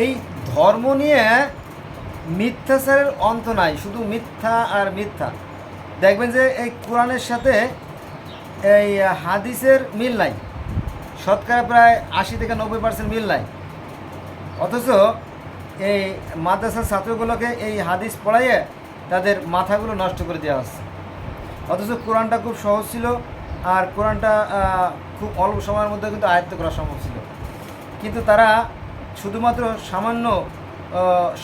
এই ধর্ম নিয়ে মিথ্যাচারের অন্ত নাই, শুধু মিথ্যা আর মিথ্যা। দেখবেন যে এই কোরআনের সাথে এই হাদিসের মিল নাই। শতকরা প্রায় আশি থেকে নব্বই পার্সেন্ট মিল নাই। অথচ এই মাদ্রাসার ছাত্রগুলোকে এই হাদিস পড়াইয়ে তাদের মাথাগুলো নষ্ট করে দেওয়া হচ্ছে। অথচ কোরআনটা খুব সহজ ছিল আর কোরআনটা খুব অল্প সময়ের মধ্যে কিন্তু আয়ত্ত করা সম্ভব ছিল। কিন্তু তারা শুধুমাত্র সামান্য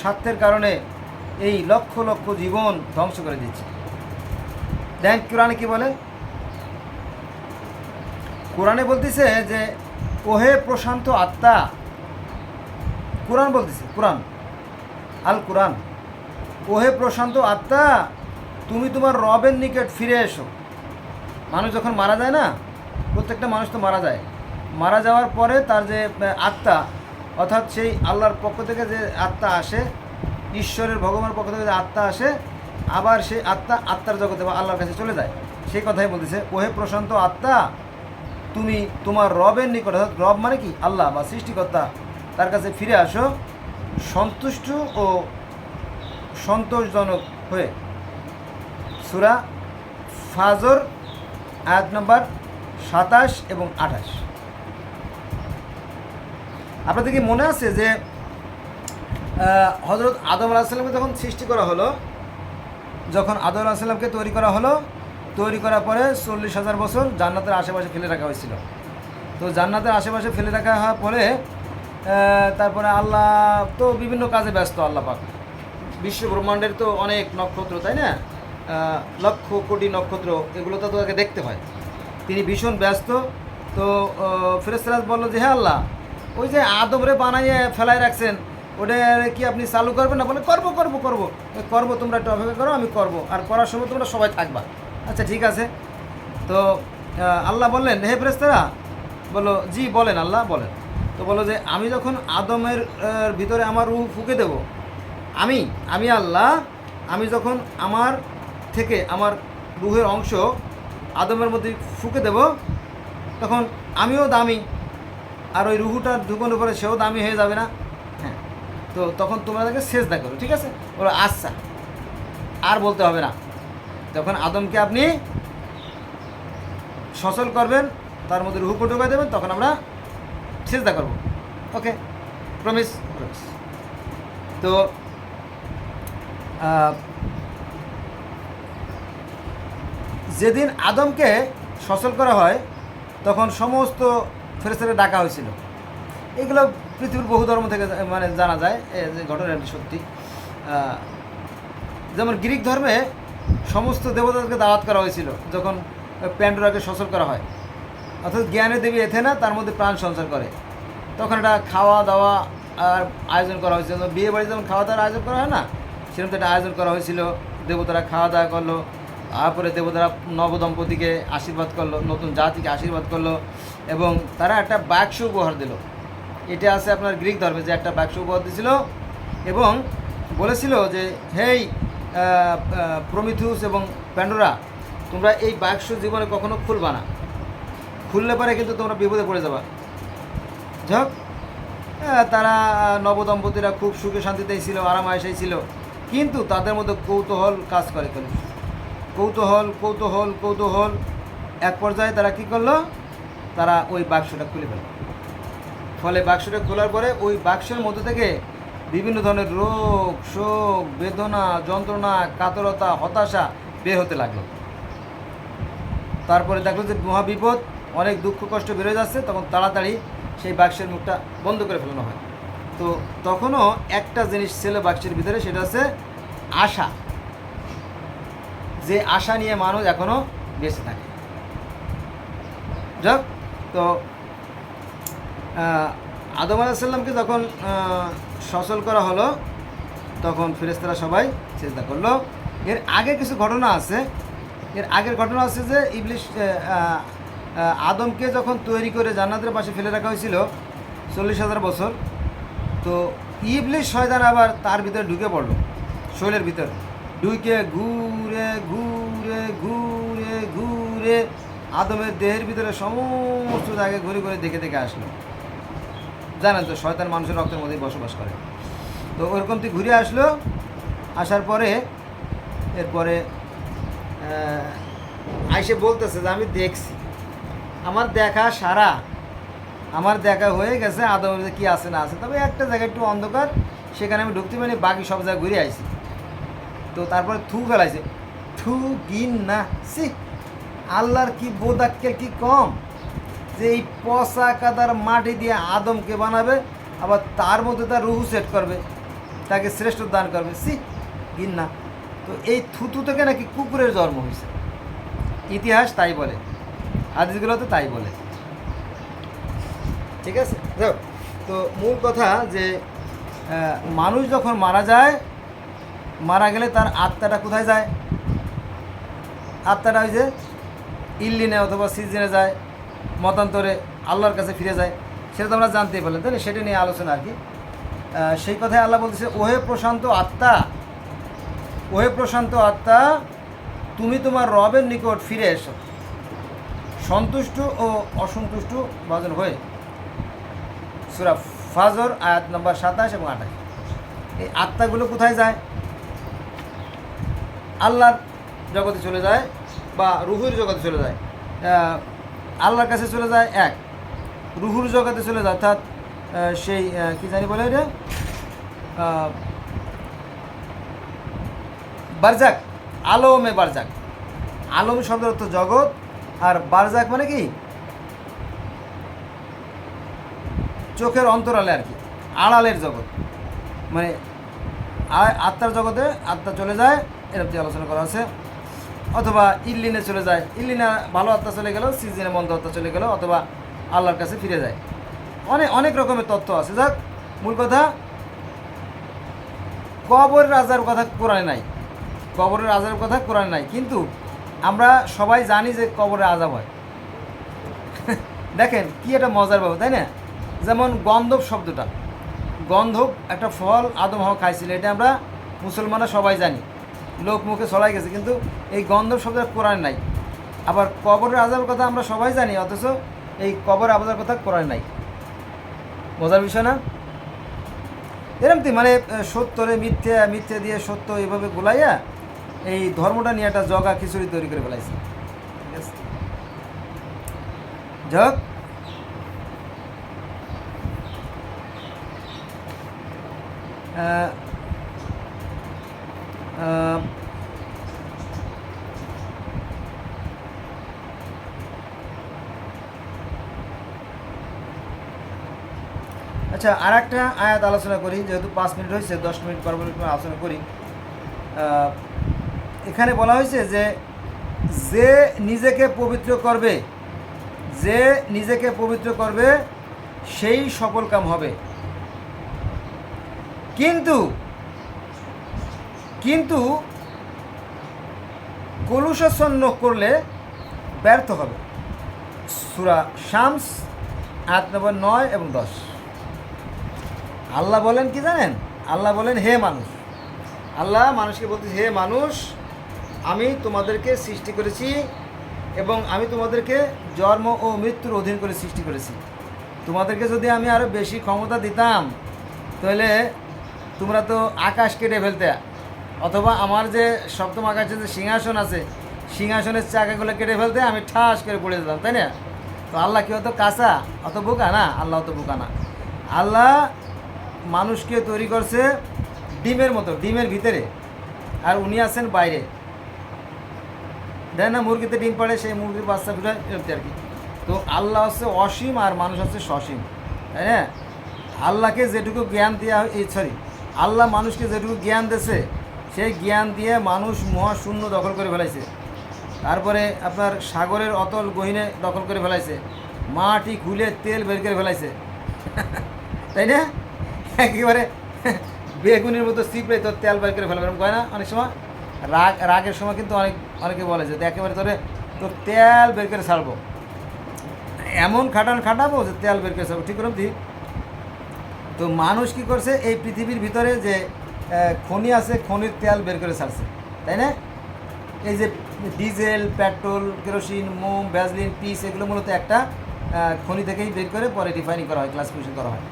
স্বার্থের কারণে এই লক্ষ লক্ষ জীবন ধ্বংস করে দিচ্ছে। দেখ কোরআনে কি বলে? কোরআনে বলতেছে যে, ওহে প্রশান্ত আত্মা, কোরআন বলতেছে, কোরআন, আল কোরআন, ওহে প্রশান্ত আত্মা, তুমি তোমার রবের নিকট ফিরে এসো। মানুষ যখন মারা যায় না, প্রত্যেকটা মানুষ তো মারা যায়। মারা যাওয়ার পরে তার যে আত্মা অর্থাৎ সেই আল্লাহর পক্ষ থেকে যে আত্মা আসে, ঈশ্বরের, ভগবানের পক্ষ থেকে যে আত্মা আসে, আবার সেই আত্মা আত্মার জগতে বা আল্লাহর কাছে চলে যায়। সেই কথাই বলতেছে, ওহে প্রশান্ত আত্মা, তুমি তোমার রবের নিকট, অর্থাৎ রব মানে কি? আল্লাহ বা সৃষ্টিকর্তা তার কাছে ফিরে আসো, সন্তুষ্ট ও সন্তোষজনক হয়ে। সুরা ফাজর, আয়াত নম্বর সাতাশ এবং আঠাশ। আপনাদের কি মনে আছে যে হজরত আদম আলাহিসাল্লামকে যখন সৃষ্টি করা হলো, যখন আদম আলাহিসাল্লামকে তৈরি করা হলো, তৈরি করার পরে চল্লিশ হাজার বছর জান্নাতের আশেপাশে ফেলে রাখা হয়েছিল। তো জান্নাতের আশেপাশে ফেলে রাখা হওয়ার পরে তারপরে আল্লাহ তো বিভিন্ন কাজে ব্যস্ত আল্লাহ পাক। বিশ্ব ব্রহ্মাণ্ডের তো অনেক নক্ষত্র, তাই না? লক্ষ কোটি নক্ষত্র, এগুলো তো তাকে দেখতে হয়। তিনি ভীষণ ব্যস্ত। তো ফেরেসরাজ বলল যে হ্যাঁ আল্লাহ ওই যে আদমরে বানাইয়ে ফেলায় রাখছেন, ওটা কি আপনি চালু করবেন না? বলে, করব করব করব। করব, তোমরা একটু অপেক্ষা করো, আমি করব। আর করার সময় তোমরা সবাই থাকবা। আচ্ছা ঠিক আছে। তো আল্লাহ বললেন, হে ফেরেস্তারা বলো জি, বলেন, আল্লাহ বলেন। তো বলো যে, আমি যখন আদমের ভিতরে আমার রুহ ফুকে দেব, আমি আমি আল্লাহ, আমি যখন আমার থেকে আমার রুহের অংশ আদমের মধ্যে ফুকে দেব, তখন আমিও দামি। আর ওই রুহুটা ঢুকানোর পরে সেও দামি হয়ে যাবে না। হ্যাঁ তো তখন তোমরা তাকে শেষ করো ঠিক আছে? বলো আচ্ছা। আর বলতে হবে না। তখন আদমকে আপনি সচল করবেন, তার মধ্যে রুহু ঢুকাই দেবেন, তখন আমরা সেজদা করব। ওকে? প্রমিস প্রমিস তো যেদিন আদমকে সচল করা হয়, তখন সমস্ত ফেরেস্তারে ডাকা হয়েছিল। এগুলো পৃথিবীর বহু ধর্ম থেকে মানে জানা যায় এই যে ঘটনাটি সত্যি। যেমন গ্রিক ধর্মে সমস্ত দেবতাদেরকে দাওয়াত করা হয়েছিল, যখন প্যান্ডোরাকে সচল করা হয়। অর্থাৎ জ্ঞানের দেবী এথেনা তার মধ্যে প্রাণ সঞ্চার করে। তখন এটা খাওয়া, দাওয়া আর আয়োজন করা হয়েছিল। বিয়ে বাড়ি যেমন খাওয়া দাওয়ার আয়োজন করা হয় না, সেরকম তো একটা আয়োজন করা হয়েছিল। দেবতারা খাওয়া দাওয়া করল তারপরে দেবতারা নবদম্পতিকে আশীর্বাদ করল, নতুন জাতিকে আশীর্বাদ করল এবং তারা একটা বাক্স উপহার দিল। এটা আছে আপনার গ্রিক ধর্মে যে একটা বাক্স উপহার দিয়েছিল এবং বলেছিল যে, হেই প্রমিথুস এবং প্যান্ডোরা, তোমরা এই বাক্স জীবনে কখনো খুলবা না। খুললে পরে কিন্তু তোমরা বিপদে পড়ে যাবা। যাক তারা নবদম্পতিরা খুব সুখে শান্তিতেই ছিল, আরামায়েশেই ছিল। কিন্তু তাদের মধ্যে কৌতূহল কাজ করে কেন। কৌতূহল কৌতূহল কৌতূহল। এক পর্যায়ে তারা কি করল? তারা ওই বাক্সটা খুলে ফেলল। ফলে বাক্সটা খোলার পরে ওই বাক্সের মধ্যে থেকে বিভিন্ন ধরনের রোগ, শোক, বেদনা, যন্ত্রণা, কাতরতা, হতাশা বের হতে লাগল। তারপরে দেখল যে মহা বিপদ অনেক দুঃখ, কষ্ট বেরোয় যাচ্ছে, তখন তাড়াতাড়ি সেই বাক্সের মুখটা বন্ধ করে ফেলানো হয়। তো তখনও একটা জিনিস ছিল বাক্সের ভিতরে, সেটা হচ্ছে আশা। যে আশা নিয়ে মানুষ এখনও বেঁচে থাকে। যাক, তো আদম আলাহিসাল্লামকে যখন সচল করা হলো, তখন ফেরেস্তারা সবাই চিন্তা করল। এর আগে কিছু ঘটনা আছে। এর আগের ঘটনা আছে যে, ইবলিশ আদমকে যখন তৈরি করে জান্নাতের পাশে ফেলে রাখা হয়েছিল, চল্লিশ হাজার বছর, তো ইবলিশ শয়তান আবার তার ভিতরে ঢুকে পড়ল, শৈলের ভিতর। ঢুকে ঘুরে ঘুরে ঘুরে ঘুরে আদমের দেহের ভিতরে সমস্ত জায়গায় ঘুরে ঘুরে দেখে দেখে আসলো। জানেন তো, শয়তান মানুষের রক্তের মধ্যেই বসবাস করে। তো ওরকম তুই ঘুরে আসলো, আসার পরে, এরপরে আইসে বলতেছে যে, আমি দেখছি। আমার দেখা সারা। আমার দেখা হয়ে গেছে, আদমের কি আছে না আছে। তবে একটা জায়গায় একটু অন্ধকার, সেখানে আমি ঢুকতে পারিনি, বাকি সব জায়গায় ঘুরে আইছি। তো তারপরে থু ফেলাইছে। থু গিন না সি আল্লাহর কি বোদাক্কের কি কম? যে এই পচা কাদার মাটি দিয়ে আদমকে বানাবে, আবার তার মধ্যে তার রুহু সেট করবে, তাকে শ্রেষ্ঠ দান করবে সি গিন না। তো এই থুতু থেকে নাকি কুকুরের জন্ম হয়েছে। ইতিহাস তাই বলে হাদিসগুলো তো তাই বলে। ঠিক আছে? তো মূল কথা যে মানুষ যখন মারা যায় মারা গেলে তার আত্মাটা কোথায় যায়? আত্মাটা ওই যে ইল্লিনে অথবা সিজনে যায়, মতান্তরে আল্লাহর কাছে ফিরে যায়। সেটা তো আমরা জানতেই পারলাম না সেটা নিয়ে আলোচনা আর কি। সেই কথায় আল্লাহ বলতেছে, ওহে প্রশান্ত আত্মা, ওহে প্রশান্ত আত্মা, তুমি তোমার রবের নিকট ফিরে এসো। সন্তুষ্ট ও অসন্তুষ্ট বাজন হয়ে। সুরা ফাজর, আয়াত নম্বর সাতাশ এবং আঠাশ। এই আত্মাগুলো কোথায় যায়? আল্লাহর জগতে চলে যায় বা রুহুর জগতে চলে যায় আল্লাহর কাছে চলে যায় এক, রুহুর জগতে চলে যায়, অর্থাৎ সেই কি জানি বলে এটা? বারজাক, আলমে বারজাক। আলম শব্দের অর্থ জগৎ, আর বারজাক মানে কি? চোখের অন্তরালে আর কি, আড়ালের জগৎ। মানে আত্মার জগতে আত্মা চলে যায় যে আলোচনা করা আছে অথবা ইল্লিনে চলে যায়। ইল্লিনে ভালো আত্মা চলে গেল, সিজনে মন্দ আত্মা চলে গেল, অথবা আল্লাহর কাছে ফিরে যায়। অনেক অনেক রকমের তথ্য আছে। যাক, মূল কথা কবরের রাজার কথা কোরআনে নাই। কবরের আজাবের কথা কোরআনে নাই। কিন্তু আমরা সবাই জানি যে কবরে আজাব হয়। দেখেন, কি একটা মজার ব্যাপার, তাই না? যেমন গন্ধব শব্দটা। গন্ধব একটা ফল আদম হওয়া খাইছিল, এটা আমরা মুসলমানরা সবাই জানি। লোক মুখে ছড়াই গেছে, কিন্তু এই গন্ধব শব্দটা কোরআন নাই। আবার কবরের আজাবের কথা আমরা সবাই জানি, অথচ এই কবর আজাবের কথা কোরআন নাই। মজার বিষয় না? এরকম মানে সত্যরে মিথ্যে মিথ্যে দিয়ে সত্য এইভাবে গোলাইয়া এই ধর্মটা নিয়ে একটা জগা খিচুড়ি তৈরি করে ফেলাইছে। ঠিক যাক আচ্ছা আর একটা আয়াত আলোচনা করি, যেহেতু পাঁচ মিনিট হয়েছে, দশ মিনিট পরবর্তী আলোচনা করি। এখানে বলা হয়েছে যে যে নিজেকে পবিত্র করবে, যে নিজেকে পবিত্র করবে, সেই সফল কাম হবে। কিন্তু কিন্তু কলুষাচ্ছন্ন করলে ব্যর্থ হবে। সুরা শামস আট নম্বর নয় এবং দশ। আল্লাহ বলেন কি জানেন? আল্লাহ বলেন, হে মানুষ। আল্লাহ মানুষকে বলতে হে মানুষ, আমি তোমাদেরকে সৃষ্টি করেছি এবং আমি তোমাদেরকে জন্ম ও মৃত্যুর অধীন করে সৃষ্টি করেছি। তোমাদেরকে যদি আমি আরও বেশি ক্ষমতা দিতাম, তাহলে তোমরা তো আকাশ কেটে ফেলতে। অথবা আমার যে সপ্তম আকাশে যে সিংহাসন আছে, সিংহাসনের চাকাগুলো কেটে ফেলতে আমি ঠাস করে পড়ে যেতাম, তাই না? তো আল্লাহ কি অত কাঁচা, অত বোকা না? আল্লাহ অত বোকা না। আল্লাহ মানুষকে তৈরি করছে ডিমের মতো, ডিমের ভিতরে। আর উনি আছেন বাইরে। দেয় না, মুরগিতে ডিম পাড়ে সেই মুরগির বাচ্চা এরকম আর কি। তো আল্লাহ হচ্ছে অসীম আর মানুষ হচ্ছে সসীম, তাই না? আল্লাহকে যেটুকু জ্ঞান দেওয়া এই সরি, আল্লাহ মানুষকে যেটুকু জ্ঞান দিয়েছে সেই জ্ঞান দিয়ে মানুষ মহাশূন্য দখল করে ফেলাইছে। তারপরে আপনার সাগরের অতল গহিনে দখল করে ফেলাইছে। মাটি খুলে তেল বের করে ফেলাইছে। তাই না? একেবারে বেগুনের মতো সিপড়ে তোর তেল বের করে ফেলবে, এরকম কয় না অনেক সময়? রাগ, রাগের সময় কিন্তু অনেক, অনেকে বলে যে একেবারে তোরে, তোর তেল বের করে ছাড়বো। এমন খাটান খাটাবো যে, তেল বের করে ছাড়বো। ঠিক ঠিক? তো মানুষ কি করছে, এই পৃথিবীর ভিতরে যে খনি আছে, খনির তেল বের করে ছাড়ছে, তাই না? এই যে ডিজেল, পেট্রোল, কেরোসিন, মোম, ভ্যাসলিন, পিস, এগুলো মূলত একটা খনি থেকেই বের করে পরে রিফাইনিং করা হয় ক্লাসিফিকেশন করা হয়।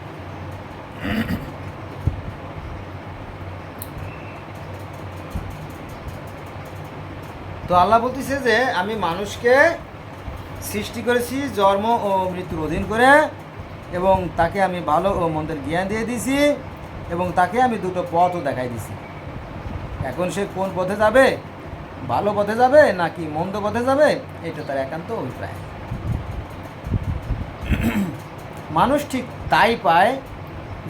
তো আল্লাহ বলতেছে যে, আমি মানুষকে সৃষ্টি করেছি জন্ম ও মৃত্যুর অধীন করে এবং তাকে আমি ভালো ও মন্দের জ্ঞান দিয়ে দিয়েছি। এবং তাকে আমি দুটো পথও দেখাই দিছি। এখন সে কোন পথে যাবে? ভালো পথে যাবে নাকি মন্দ পথে যাবে? এটা তার একান্ত অভিপ্রায়। মানুষ ঠিক তাই পায়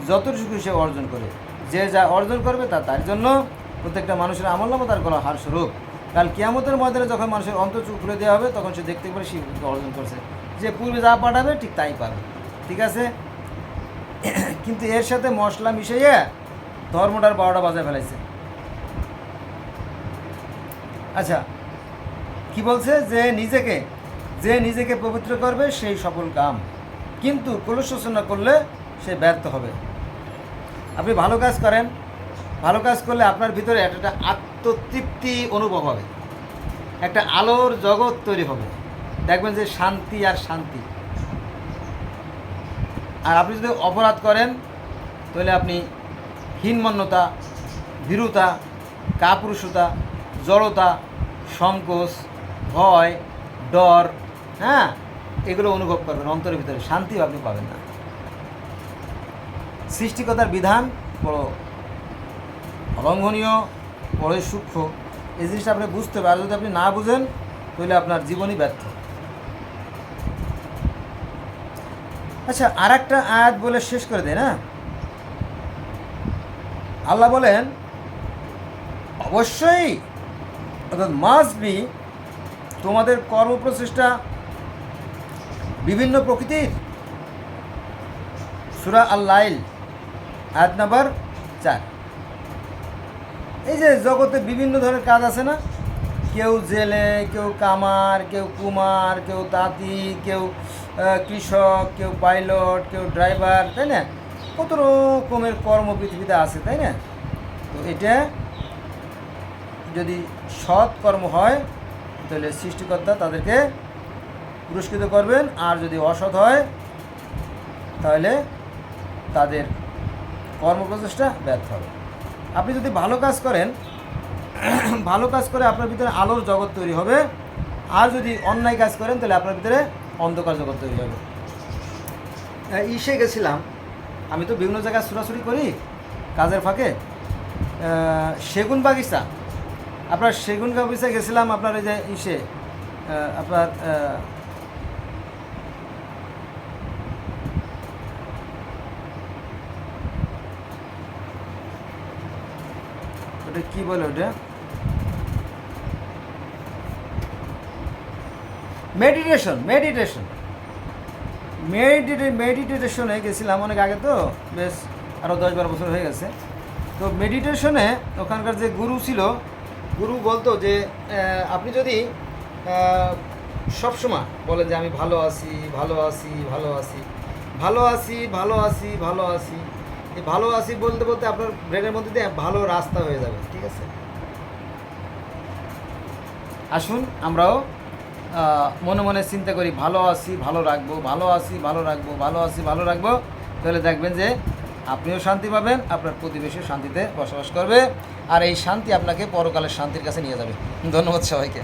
যতটুকু সে অর্জন করে। যে যা অর্জন করবে তা তার জন্য প্রত্যেকটা মানুষের আমল নামা তার গলা হার স্বরূপ। কাল কিয়ামতের ময়দানে যখন মানুষের অন্তর্চুক খুলে দেওয়া হবে, তখন সে দেখতে পারে সে অর্জন করছে। যে পূর্বে যা পাঠাবে ঠিক তাই পাবে। ঠিক আছে? কিন্তু এর সাথে মশলা মিশিয়ে ধর্মটার বারোটা বাজায় ফেলাইছে। আচ্ছা কি বলছে? যে নিজেকে যে নিজেকে পবিত্র করবে, সেই সফল কাম। কিন্তু কলুষোচনা করলে সে ব্যর্থ হবে। আপনি ভালো কাজ করেন, ভালো কাজ করলে আপনার ভিতরে একটা আত্মতৃপ্তি অনুভব হবে। একটা আলোর জগৎ তৈরি হবে। দেখবেন যে শান্তি আর শান্তি। আর আপনি যদি অপরাধ করেন, তাহলে আপনি হীনমন্যতা, ভীরুতা, কাপুরুষতা, জড়তা, সংকোচ, ভয়, ডর হ্যাঁ এগুলো অনুভব করবেন, অন্তরের ভিতরে শান্তি আপনি পাবেন না। সৃষ্টিকতার বিধান বড় অলঙ্ঘনীয় বড়ই সূক্ষ্ম। এই জিনিসটা আপনি বুঝতে আর যদি আপনি না বুঝেন, তাহলে আপনার জীবনই ব্যর্থ। আচ্ছা আর একটা আয়াত বলে শেষ করে দেয় না? আল্লাহ বলেন, অবশ্যই, অর্থাৎ মাস্ট বি তোমাদের কর্মপ্রচেষ্টা বিভিন্ন প্রকৃতির। সুরা আল্লাইল, আয়াত নাম্বার চার। এই যে জগতে বিভিন্ন ধরনের কাজ আছে না? কেউ জেলে, কেউ কামার, কেউ কুমার, কেউ তাঁতি কেউ কৃষক, কেউ পাইলট, কেউ ড্রাইভার, তাই না? কত রকমের কর্ম পৃথিবীতে আছে, তাই না? তো এটা যদি সৎ কর্ম হয়, তাহলে সৃষ্টিকর্তা তাদেরকে পুরস্কৃত করবেন। আর যদি অসৎ হয়, তাহলে তাদের কর্মপ্রচেষ্টা ব্যর্থ হবে। আপনি যদি ভালো কাজ করেন ভালো কাজ করে আপনার ভিতরে আলোর জগৎ তৈরি হবে। আর যদি অন্যায় কাজ করেন তাহলে আপনার ভিতরে অন্ধকার জগৎ তৈরি হবে। আহ, ইসে গেছিলাম। আমি তো বিভিন্ন জায়গায় ছুটাছুটি করি কাজের ফাঁকে। সেগুন বাগিচা। আপনার সেগুন বাগিচা গেছিলাম আপনার এই যে ইসে। আপনার ওটা কি বলে ওটা? মেডিটেশন মেডিটেশন মেডিটে মেডিটেশনে গেছিলাম অনেক আগে তো, বেশ আরও দশ বারো বছর হয়ে গেছে। তো মেডিটেশনে ওখানকার যে গুরু ছিল, গুরু বলতো যে আপনি যদি সবসময় বলেন যে আমি ভালো আছি ভালো আছি ভালো আছি ভালো আছি ভালো আছি ভালো আছি। এই ভালো আছি বলতে বলতে আপনার ব্রেনের মধ্যে দিয়ে ভালো রাস্তা হয়ে যাবে, ঠিক আছে? আসুন, আমরাও মনে মনে চিন্তা করি, ভালো আছি, ভালো রাখব, ভালো আছি, ভালো রাখব, ভালো আছি, ভালো রাখব। তাহলে দেখবেন যে আপনিও শান্তি পাবেন, আপনার প্রতিবেশীও শান্তিতে বসবাস করবে, আর এই শান্তি আপনাকে পরকালের শান্তির কাছে নিয়ে যাবে। ধন্যবাদ সবাইকে।